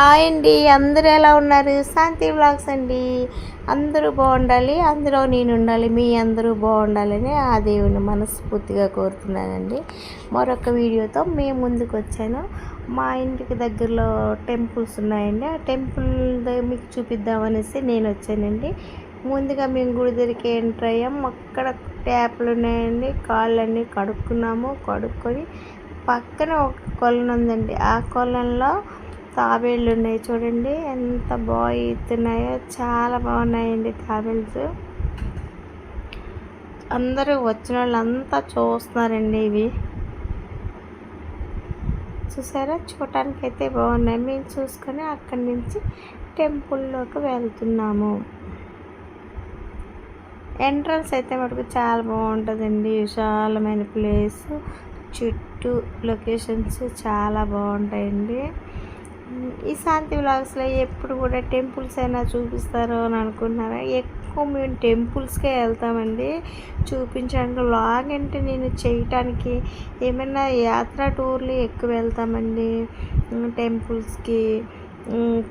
Hi అండి. అందరూ ఎలా ఉన్నారు? శాంతి బ్లాగ్స్ అండి. అందరూ బాగుండాలి. అందులో నేను ఉండాలి. మీ అందరూ బాగుండాలని ఆ దేవుని మనస్ఫూర్తిగా కోరుతున్నానండి. మరొక వీడియోతో మేము ముందుకు వచ్చాను. మా ఇంటికి దగ్గరలో టెంపుల్స్ ఉన్నాయండి. ఆ టెంపుల్ దగ్గర మీకు చూపిద్దామనేసి నేను వచ్చానండి. ముందుగా మేము గుడి దగ్గరికి ఎంటర్ అయ్యాం. అక్కడ ట్యాప్లు ఉన్నాయండి. కాళ్ళన్నీ కడుక్కున్నాము. కడుక్కొని పక్కన ఒక కొలను ఉందండి. ఆ కొలంలో తాబేళ్ళు ఉన్నాయి చూడండి. ఎంత బాగా ఈతున్నాయో చాలా బాగున్నాయండి తాబేల్స్ అందరూ వచ్చిన వాళ్ళంతా చూస్తున్నారండి ఇవి. చూసారా? చూడటానికి అయితే బాగున్నాయి. మేము చూసుకొని అక్కడి నుంచి టెంపుల్లోకి వెళ్తున్నాము. ఎంట్రన్స్ అయితే మటుకు చాలా బాగుంటుందండి. విశాలమైన ప్లేస్. చుట్టూ లొకేషన్స్ చాలా బాగుంటాయండి. ఈ శాంతి వ్లాగ్స్లో ఎప్పుడు కూడా టెంపుల్స్ అయినా చూపిస్తారో అని అనుకున్నారా ఎక్కువ మేము టెంపుల్స్కే వెళ్తామండి. చూపించడానికి వ్లాగ్ అంటే నేను చేయటానికి ఏమైనా యాత్ర టూర్లు ఎక్కువ వెళ్తామండి. టెంపుల్స్కి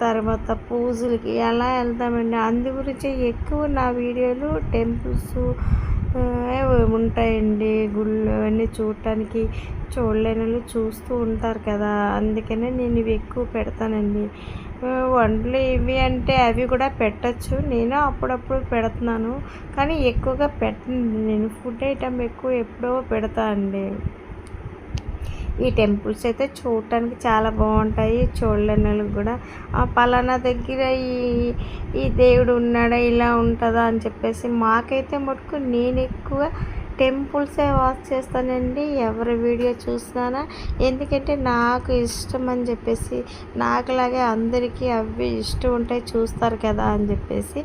తర్వాత పూజలకి ఎలా వెళ్తామండి. అందు గురించి ఎక్కువ నా వీడియోలు టెంపుల్స్ ఉంటాయండి గుళ్ళు అవన్నీ చూడటానికి చూడలేని వాళ్ళు చూస్తూ ఉంటారు కదా. అందుకనే నేను ఇవి ఎక్కువ పెడతానండి. వంటలు ఇవి అంటే అవి కూడా పెట్టచ్చు. నేను అప్పుడప్పుడు పెడుతున్నాను. కానీ ఎక్కువగా పెట్టను. నేను ఫుడ్ ఐటెం ఎక్కువ ఎప్పుడో పెడతా అండి. ఈ టెంపుల్స్ అయితే చూడటానికి చాలా బాగుంటాయి. చూడలేని వాళ్ళకి కూడా. ఆ పలానా దగ్గర ఈ ఈ దేవుడు ఉన్నాడా ఇలా ఉంటుందా అని చెప్పేసి మాకైతే మటుకు నేను ఎక్కువ టెంపుల్సే వాచ్ చేస్తానండి ఎవరి వీడియో చూసినా. ఎందుకంటే నాకు ఇష్టం అని చెప్పేసి నాకులాగే అందరికీ అవి ఇష్టం ఉంటాయి చూస్తారు కదా అని చెప్పేసి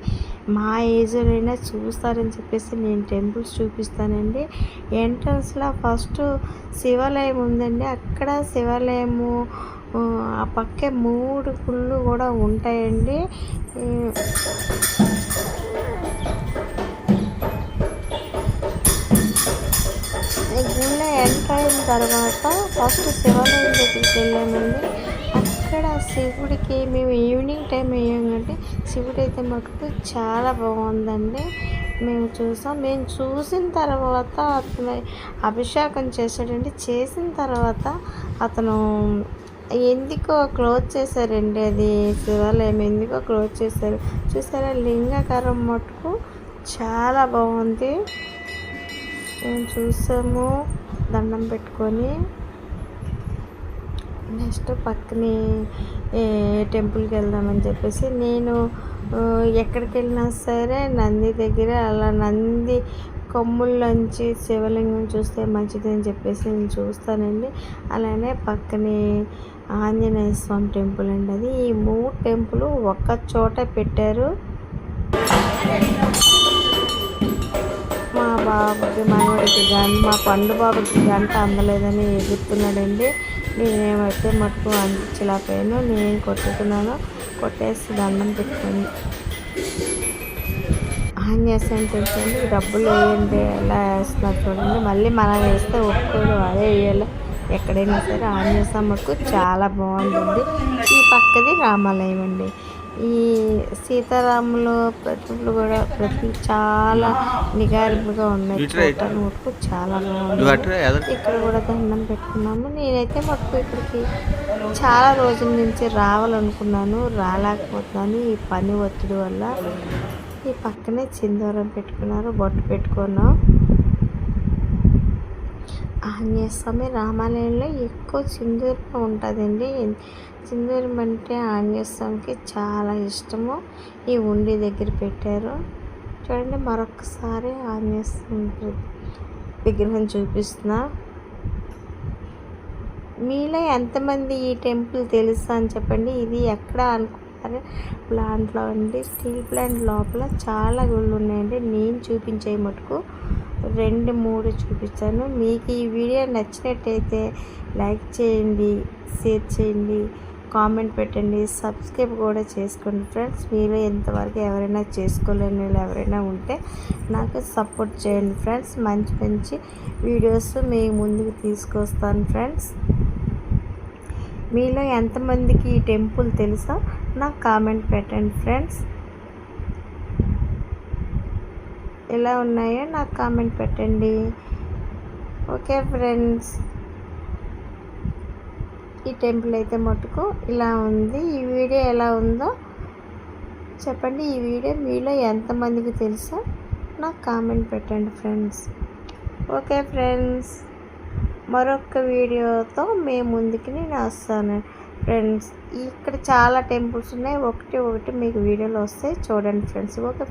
మా ఏజ్లోనైనా చూస్తారని చెప్పేసి నేను టెంపుల్స్ చూపిస్తానండి. ఎంట్రన్స్లో ఫస్ట్ శివాలయం ఉందండి. అక్కడ శివాలయము ఆ పక్కే మూడు గుళ్ళు కూడా ఉంటాయండి. గుళ్ళో ఎంటర్ అయిన తర్వాత ఫస్ట్ శివాలయం దగ్గరికి వెళ్ళామండి. అక్కడ శివుడికి మేము ఈవినింగ్ టైం వేయంగానే శివుడు అయితే మాకు చాలా బాగుందండి. మేము చూసాం. మేము చూసిన తర్వాత అతను అభిషేకం చేశాడండి. చేసిన తర్వాత అతను ఎందుకో క్లోజ్ చేశారండి అది శివాలయం. ఎందుకో క్లోజ్ చేశారు. చూసారా? లింగాకారం మటుకు చాలా బాగుంది. మేము చూసాము? దండం పెట్టుకొని నెక్స్ట్ పక్కనే టెంపుల్కి వెళ్దామని చెప్పేసి నేను ఎక్కడికి వెళ్ళినా సరే నంది దగ్గర అలా నంది కొమ్ముల్లోంచి శివలింగం చూస్తే మంచిది అని చెప్పేసి నేను చూస్తానండి. అలానే పక్కనే ఆంజనేయ స్వామి టెంపుల్ అండి అది. ఈ మూడు టెంపుల్ ఒక్క చోట పెట్టారు. బాబుకి మనవడికి కానీ మా పండు బాబుకి గంట అందలేదని ఎగురుతున్నాడండి నేనేమైతే మటుకు అందించలేకపోయాను నేను కొట్టుకున్నాను కొట్టేసి దండం పెట్టుకుంది ఆన్ చేస్తాను తెలుసండి డబ్బులు వేయండి ఎలా వేస్తున్నారు చూడండి. మళ్ళీ మనం వేస్తే ఒప్పుకోడు అదే వేయాలి. ఎక్కడైనా సరే ఆన్ చేస్తాం మటుకు చాలా బాగుంటుంది. ఈ పక్కది రామాలయం అండి. ఈ సీతారాములు ప్రతిమలు కూడా ప్రతి చాలా నిగారింపుగా ఉన్నాయి. చూడటానికి మటుకు చాలా బాగుంది ఇక్కడ కూడా దండం పెట్టుకున్నాము. నేనైతే మటుకు ఇక్కడికి చాలా రోజుల నుంచి రావాలనుకున్నాను రాలేకపోతున్నాను. ఈ పని ఒత్తిడి వల్ల ఈ పక్కనే చిందూరం పెట్టుకున్నారు బొట్టు పెట్టుకున్నాం. ఆంజనేయ స్వామి రామాలయంలో ఎక్కువ సింధూరం ఉంటుందండి. సింధూరం అంటే ఆంజనేయ స్వామికి చాలా ఇష్టము. ఈ ఉండి దగ్గర పెట్టారు. చూడండి మరొకసారి ఆంజనేయ స్వామి విగ్రహం చూపిస్తున్నా. మీలో ఎంతమంది ఈ టెంపుల్ తెలుసా అని చెప్పండి. ఇది ఎక్కడ అనుకుంటారు? ప్లాంట్లో అండి. స్టీల్ ప్లాంట్ లోపల చాలా గుళ్ళు ఉన్నాయండి. నేను చూపించే మటుకు. రెండు మూడు చూపించాను మీకు ఈ వీడియో నచ్చినట్టయితే లైక్ చేయండి షేర్ చేయండి కామెంట్ పెట్టండి సబ్స్క్రైబ్ కూడా చేసుకోండి ఫ్రెండ్స్. మీరు ఎంతవరకు ఎవరైనా చేసుకోలేని వాళ్ళు ఎవరైనా ఉంటే నాకు సపోర్ట్ చేయండి ఫ్రెండ్స్. మంచి మంచి వీడియోస్ మీ ముందుకు తీసుకొస్తాను ఫ్రెండ్స్. మీలో ఎంతమందికి ఈ టెంపుల్ తెలుసో నాకు కామెంట్ పెట్టండి ఫ్రెండ్స్. ఎలా ఉన్నాయో నాకు కామెంట్ పెట్టండి. Okay friends. ఈ టెంపుల్ అయితే మటుకు ఇలా ఉంది. ఈ వీడియో ఎలా ఉందో చెప్పండి. ఈ వీడియో మీలో ఎంతమందికి తెలుసో నాకు కామెంట్ పెట్టండి ఫ్రెండ్స్. Okay friends. మరొక వీడియోతో మేము ముందుకి నేను వస్తాను ఫ్రెండ్స్. ఇక్కడ చాలా టెంపుల్స్ ఉన్నాయి. ఒకటి ఒకటి మీకు వీడియోలు వస్తాయి. చూడండి ఫ్రెండ్స్. ఓకే